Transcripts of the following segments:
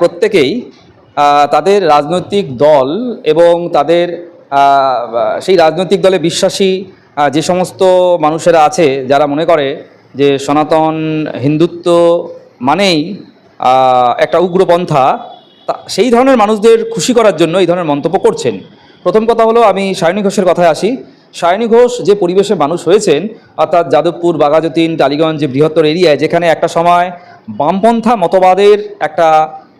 প্রত্যেকেই তাদের রাজনৈতিক দল এবং তাদের সেই রাজনৈতিক দলে বিশ্বাসী যে সমস্ত মানুষেরা আছে, যারা মনে করে যে সনাতন হিন্দুত্ব মানেই একটা উগ্রপন্থা সেই ধরনের মানুষদের খুশি করার জন্য এই ধরনের মন্তব্য করছেন। প্রথম কথা হলো, আমি সায়নী ঘোষের কথায় আসি। সায়নী ঘোষ যে পরিবেশে মানুষ হয়েছেন, অর্থাৎ যাদবপুর, বাঘাযতীন, টালিগঞ্জ, যে বৃহত্তর এরিয়ায়, যেখানে একটা সময় বামপন্থা মতবাদের একটা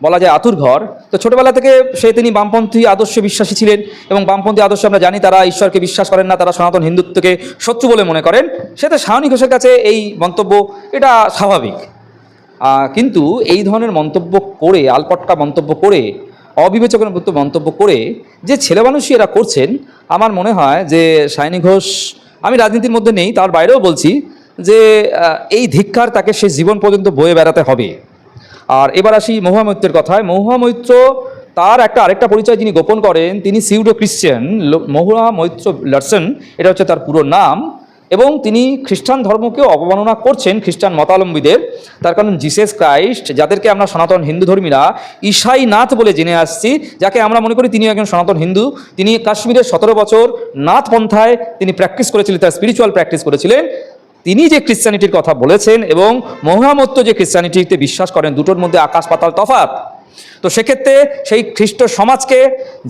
বলা যায় আতুর ঘর। তো ছোটবেলা থেকে সে তিনি বামপন্থী আদর্শে বিশ্বাসী ছিলেন এবং বামপন্থী আদর্শ আমরা জানি তারা ঈশ্বরকে বিশ্বাস করেন না, তারা সনাতন হিন্দুত্বকে শত্রু বলে মনে করেন। সেটা সায়নী ঘোষের কাছে এই মন্তব্য, এটা স্বাভাবিক। কিন্তু এই ধরনের মন্তব্য করে, আলপটকা মন্তব্য করে অবিবেচকের মন্তব্য করে যে ছেলে মানুষই এরা করছেন, আমার মনে হয় যে সায়নী ঘোষ, আমি রাজনীতির মধ্যে নেই, তার বাইরেও বলছি যে এই ধিক্কার তাকে সে জীবন পর্যন্ত বয়ে বেড়াতে হবে। আর এবার আসি মহুয়া মৈত্রের কথায়। মহুয়া মৈত্র তার একটা আরেকটা পরিচয় যিনি গোপন করেন, তিনি pseudo Christian Mahua Moitra Larsen, এটা হচ্ছে তার পুরো নাম। এবং তিনি খ্রিস্টান ধর্মকে অবমাননা করছেন খ্রিস্টান মতাবলম্বীদের। তার কারণ জিসেস ক্রাইস্ট যাদেরকে আমরা সনাতন হিন্দু ধর্মীরা ঈশাই নাথ বলে জেনে আসছি, যাকে আমরা মনে করি তিনি একজন সনাতন হিন্দু। তিনি কাশ্মীরের সতেরো বছর নাথ পন্থায় তিনি প্র্যাকটিস করেছিলেন, তার স্পিরিচুয়াল প্র্যাকটিস করেছিলেন। তিনি যে খ্রিস্টানিটির কথা বলেছেন এবং মহামত্ত যে খ্রিস্টানিটিতে বিশ্বাস করেন, দুটোর মধ্যে আকাশ পাতাল তফাৎ। তো সেক্ষেত্রে সেই খ্রিস্ট সমাজকে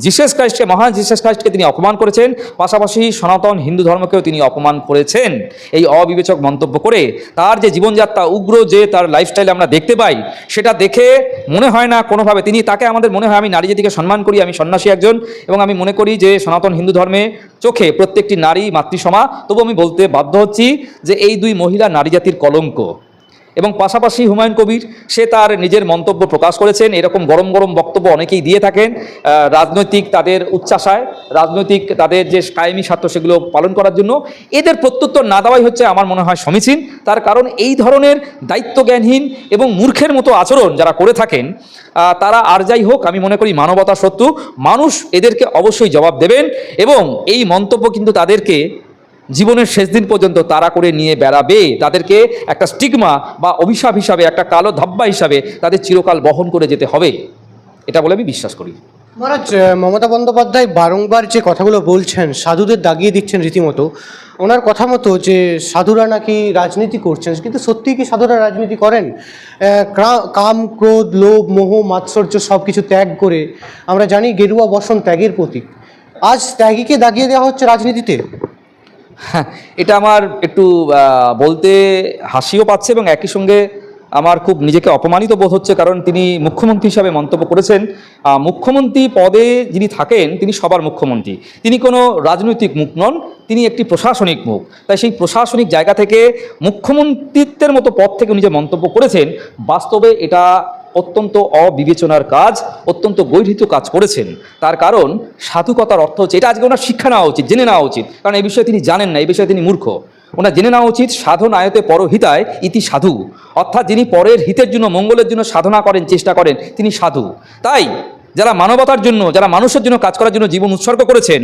জিসাস ক্রাইস্টকে মহান জিসাস ক্রাইস্টকে তিনি অপমান করেছেন। পাশাপাশি সনাতন হিন্দু ধর্মকেও তিনি অপমান করেছেন। এই অবিবেচক মন্তব্য করে তার যে জীবনযাত্রা উগ্র যে তার লাইফস্টাইল আমরা দেখতে পাই, সেটা দেখে মনে হয় না কোনোভাবে তিনি তাকে আমাদের মনে হয় আমি নারী জাতিকে সম্মান করি, আমি সন্ন্যাসী একজন এবং আমি মনে করি যে সনাতন হিন্দু ধর্মে চোখে প্রত্যেকটি নারী মাতৃসমা তবু আমি বলতে বাধ্য হচ্ছি যে এই দুই মহিলা নারী জাতির কলঙ্ক। এবং পাশাপাশি হুমায়ুন কবির, সে তার নিজের মন্তব্য প্রকাশ করেছেন। এরকম গরম গরম বক্তব্য অনেকেই দিয়ে থাকেন। রাজনৈতিক তাদের উচ্চাশায় রাজনৈতিক তাদের যে কায়েমি স্বার্থ সেগুলো পালন করার জন্য। এদের প্রত্যুত্তর না দেওয়াই হচ্ছে আমার মনে হয় সমীচীন। তার কারণ এই ধরনের দায়িত্বজ্ঞানহীন এবং মূর্খের মতো আচরণ যারা করে থাকেন তারা আর যাই হোক, আমি মনে করি মানবতা সত্ত্বেও মানুষ এদেরকে অবশ্যই জবাব দেবেন এবং এই মন্তব্য কিন্তু তাদেরকে জীবনের শেষ দিন পর্যন্ত তাড়া করে নিয়ে বেড়াবে। তাদেরকে একটা স্টিগমা বা অভিশাপ হিসাবে, একটা কালো ধাব্বা হিসাবে তাদের চিরকাল বহন করে যেতে হবে। এটা বলে আমি বিশ্বাস করি। মহারাজ মমতা বন্দ্যোপাধ্যায় বারংবার যে কথাগুলো বলছেন, সাধুদের দাগিয়ে দিচ্ছেন রীতিমতো, ওনার কথা মতো যে সাধুরা নাকি রাজনীতি করছেন, কিন্তু সত্যি কি সাধুরা রাজনীতি করেন? কাম, ক্রোধ, লোভ, মোহ, মাৎসর্য সব কিছু ত্যাগ করে আমরা জানি গেরুয়া বসন ত্যাগের প্রতীক। আজ ত্যাগীকে দাগিয়ে দেওয়া হচ্ছে রাজনীতিতে। এটা আমার একটু বলতে হাসিও পাচ্ছে এবং একই সঙ্গে আমার খুব নিজেকে অপমানিত বোধ হচ্ছে কারণ তিনি মুখ্যমন্ত্রী হিসাবে মন্তব্য করেছেন। মুখ্যমন্ত্রী পদে যিনি থাকেন, তিনি সবার মুখ্যমন্ত্রী। তিনি কোনো রাজনৈতিক মুখ নন, তিনি একটি প্রশাসনিক মুখ। তাই সেই প্রশাসনিক জায়গা থেকে মুখ্যমন্ত্রিত্বের মতো পদ থেকে উনি যে মন্তব্য করেছেন, বাস্তবে এটা অত্যন্ত অবিবেচনার কাজ, অত্যন্ত গৈরিত কাজ করেছেন। তার কারণ সাধুকতার অর্থ হচ্ছে, এটা আজকে ওনার শিক্ষা নেওয়া উচিত, জেনে নেওয়া উচিত। কারণ এই বিষয়ে তিনি জানেন না, এই বিষয়ে তিনি মূর্খ। ওনার জেনে নেওয়া উচিত সাধন আয়তে পরহিতায় ইতি সাধু। অর্থাৎ যিনি পরের হিতের জন্য, মঙ্গলের জন্য সাধনা করেন, চেষ্টা করেন, তিনি সাধু। তাই যারা মানবতার জন্য, যারা মানুষের জন্য কাজ করার জন্য জীবন উৎসর্গ করেছেন,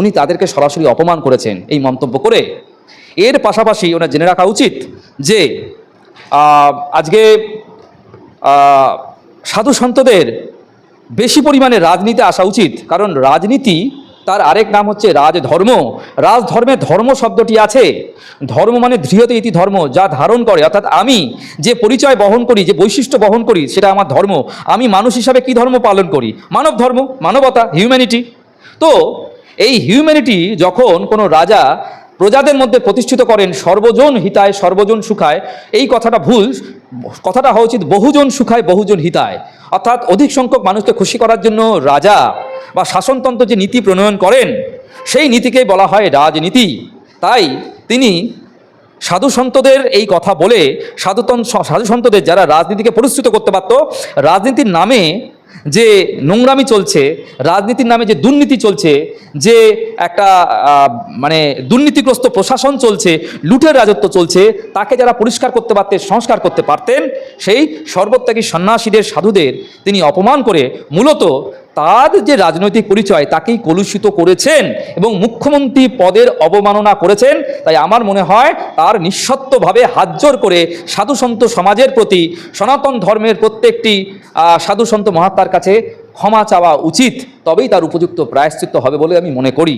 উনি তাদেরকে সরাসরি অপমান করেছেন এই মন্তব্য করে। এর পাশাপাশি ওনার জেনে রাখা উচিত যে আজকে সাধু সন্তদের বেশি পরিমাণে রাজনীতি আসা উচিত। কারণ রাজনীতি, তার আরেক নাম হচ্ছে রাজধর্ম। রাজধর্মে ধর্ম শব্দটি আছে। ধর্ম মানে ধৃয়তে ইতি ধর্ম, যা ধারণ করে। অর্থাৎ আমি যে পরিচয় বহন করি, যে বৈশিষ্ট্য বহন করি, সেটা আমার ধর্ম। আমি মানুষ হিসাবে কি ধর্ম পালন করি? মানব ধর্ম, মানবতা হিউম্যানিটি তো, এই হিউম্যানিটি যখন কোনো রাজা প্রজাদের মধ্যে প্রতিষ্ঠিত করেন, সর্বজন হিতায়, সর্বজন সুখায়, এই কথাটা ভুল। কথাটা হওয়া উচিত, বহুজন সুখায়, বহুজন হিতায়। অর্থাৎ অধিক সংখ্যক মানুষকে খুশি করার জন্য রাজা বা শাসনতন্ত্র যে নীতি প্রণয়ন করেন, সেই নীতিকেই বলা হয় রাজনীতি। তাই তিনি সাধু সন্তদের এই কথা বলে সাধুতন সাধু সন্তদের যারা রাজনীতিকে পরিশ্রুত করতে পারত, রাজনীতির নামে যে নোংরামি চলছে, রাজনীতির নামে যে দুর্নীতি চলছে, যে একটা মানে দুর্নীতিগ্রস্ত প্রশাসন চলছে, লুটের রাজত্ব চলছে, তাকে যারা পরিষ্কার করতে পারতেন, সংস্কার করতে পারতেন, সেই সর্বত্যাগী সন্ন্যাসীদের, সাধুদের তিনি অপমান করে মূলত তার যে রাজনৈতিক পরিচয় তাকেই কলুষিত করেছেন এবং মুখ্যমন্ত্রী পদের অবমাননা করেছেন, তাই আমার মনে হয় তার নিঃস্বত্বভাবে হাতজোর করে সাধুসন্ত সমাজের প্রতি সনাতন ধর্মের প্রত্যেকটি সাধুসন্ত মহাত্মার কাছে ক্ষমা চাওয়া উচিত, তবেই তার উপযুক্ত প্রায়শ্চিত্ত হবে বলে আমি মনে করি।